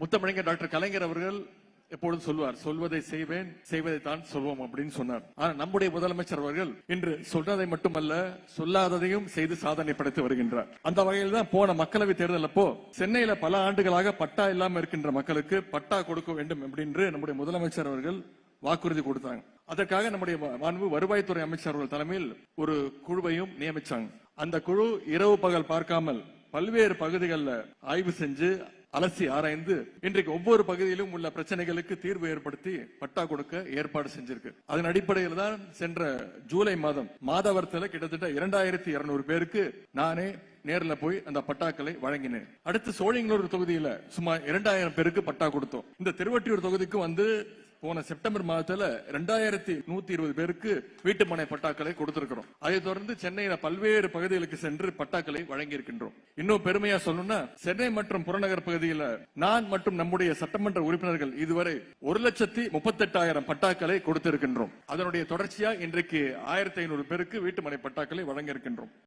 முத்தமிழங்க doctor கலைஞர் அவர்கள் எப்பொழுதும் சொல்வார் சொல்வதை செய்வேன் செய்வதை தான் சொல்வோம் அப்படின்னு சொன்னார். ஆனா நம்முடைய முதலமைச்சர் அவர்கள் இன்று சொன்னதை மட்டுமல்ல சொல்லாததையும் செய்து சாதனை படைத்து வருகின்றார். அந்த வகையில் தான் போன மக்களவை தேர்தல் அப்போ சென்னையில பல ஆண்டுகளாக பட்டா இல்லாம இருக்கின்ற மக்களுக்கு பட்டா கொடுக்க வேண்டும் அப்படின்னு நம்முடைய முதலமைச்சர் அவர்கள் வாக்குறுதி கொடுத்தாங்க. அதற்காக நம்முடைய மாண்பு வருவாய்த்துறை அமைச்சர் அவர்கள் தலைமையில் ஒரு குழுவையும் நியமிச்சாங்க. அந்த குழு இரவு பகல் பார்க்காமல் பல்வேறு பகுதிகளில் ஆய்வு செஞ்சு அலசி ஆராய்ந்து இன்றைக்கு ஒவ்வொரு பகுதியிலும் உள்ள பிரச்சனைகளுக்கு தீர்வு ஏற்படுத்தி பட்டா கொடுக்க ஏற்பாடு செஞ்சிருக்கு. அதன் அடிப்படையில் தான் சென்ற ஜூலை மாதம் மாதவரத்தில் கிட்டத்தட்ட இரண்டாயிரத்தி இருநூறு பேருக்கு நானே நேரில் போய் அந்த பட்டாக்களை வழங்கினேன். அடுத்து சோழிங்களூர் தொகுதியில சுமார் இரண்டாயிரம் பேருக்கு பட்டா கொடுத்தோம். இந்த திருவட்டியூர் தொகுதிக்கு வந்து போன செப்டம்பர் மாதத்துல ரெண்டாயிரத்தி நூத்தி இருபது பேருக்கு வீட்டு மனை பட்டாக்களை கொடுத்திருக்கிறோம். அதை தொடர்ந்து சென்னையில பல்வேறு பகுதிகளுக்கு சென்று பட்டாக்களை வழங்கி இருக்கின்றோம் இன்னும் பெருமையா சொல்லணும்னா சென்னை மற்றும் புறநகர் பகுதியில நான் மற்றும் நம்முடைய சட்டமன்ற உறுப்பினர்கள் இதுவரை ஒரு லட்சத்தி முப்பத்தெட்டாயிரம் பட்டாக்களை கொடுத்திருக்கின்றோம். அதனுடைய தொடர்ச்சியா இன்றைக்கு ஆயிரத்தி ஐநூறு பேருக்கு வீட்டு மனை பட்டாக்களை வழங்க இருக்கின்றோம்